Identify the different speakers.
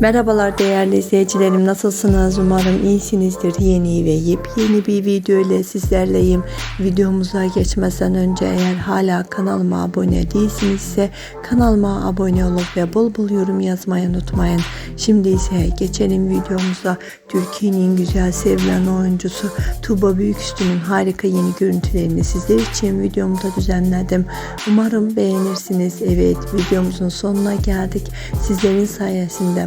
Speaker 1: Merhabalar değerli izleyicilerim nasılsınız? Umarım iyisinizdir. Yeni ve yepyeni bir video ile sizlerleyim. Videomuza geçmeden önce eğer hala kanalıma abone değilsinizse kanalıma abone olup ve bol bol yorum yazmayı unutmayın. Şimdi ise geçelim videomuza. Türkiye'nin güzel sevilen oyuncusu Tuğba Büyüküstü'nün harika yeni görüntülerini sizler için videomda düzenledim. Umarım beğenirsiniz. Evet videomuzun sonuna geldik. Sizlerin sayesinde